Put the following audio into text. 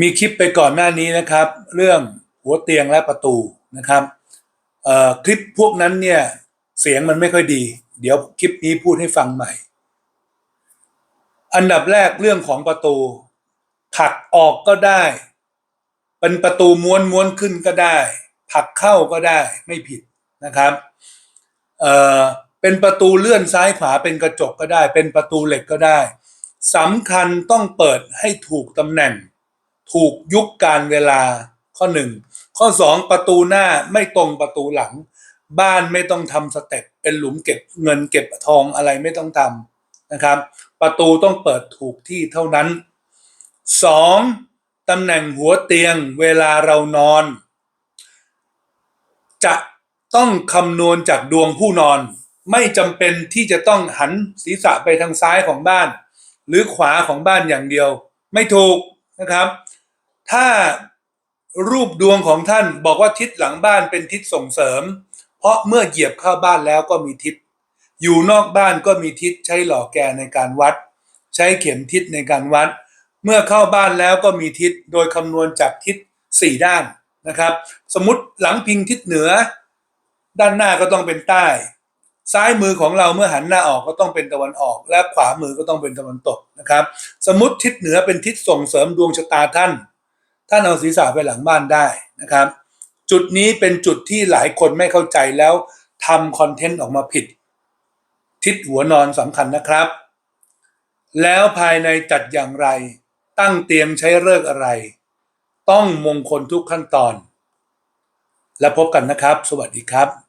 มีคลิปไปก่อนหน้านี้นะครับ เรื่องหัวเตียงและประตูนะครับคลิปพวกนั้นเนี่ยเสียงมันไม่ค่อยดี เดี๋ยวคลิปนี้พูดให้ฟังใหม่ อันดับแรกเรื่องของประตูผลักออกก็ได้ เป็นประตูม้วนม้วนขึ้นก็ได้ผลักเข้าก็ได้ไม่ผิดนะครับเเป็นประตูเลื่อนซ้ายขวาเป็นกระจกก็ได้ เป็นประตูเหล็กก็ได้สำคัญต้องเปิดให้ถูกตำแหน่ง ถูกยุคการเวลาข้อหนึ่งข้อสองประตูหน้าไม่ตรงประตูหลัง บ้านไม่ต้องทำสเต็ปเป็นหลุมเก็บเงินเก็บทองอะไรไม่ต้องทำนะครับ ประตูต้องเปิดถูกที่เท่านั้นสองตำแหน่งหัวเตียงเวลาเรานอน จะต้องคำนวณจากดวงผู้นอน ไม่จำเป็นที่จะต้องหันศีรษะไปทางซ้ายของบ้าน หรือขวาของบ้านอย่างเดียว ไม่ถูกนะครับ ถ้ารูปดวงของท่านบอกว่าทิศหลังบ้านเป็นทิศส่งเสริม เพราะเมื่อเหยียบเข้าบ้านแล้วก็มีทิศ อยู่นอกบ้านก็มีทิศใช้หล่อแกในการวัด ใช้เข็มทิศในการวัด เมื่อเข้าบ้านแล้วก็มีทิศโดยคำนวณจากทิศสี่ด้านนะครับ สมมติหลังพิงทิศเหนือ ด้านหน้าก็ต้องเป็นใต้ ซ้ายมือของเราเมื่อหันหน้าออกก็ต้องเป็นตะวันออก และขวามือก็ต้องเป็นตะวันตกนะครับ สมมติทิศเหนือเป็นทิศส่งเสริมดวงชะตาท่าน ท่านเอาศีรษะไปหลังบ้านได้นะครับ จุดนี้เป็นจุดที่หลายคนไม่เข้าใจแล้วทำคอนเทนต์ออกมาผิด ทิศหัวนอนสำคัญนะครับ แล้วภายในจัดอย่างไร ตั้งเตรียมใช้เลิกอะไร ต้องมงคลทุกขั้นตอน และพบกันนะครับ สวัสดีครับ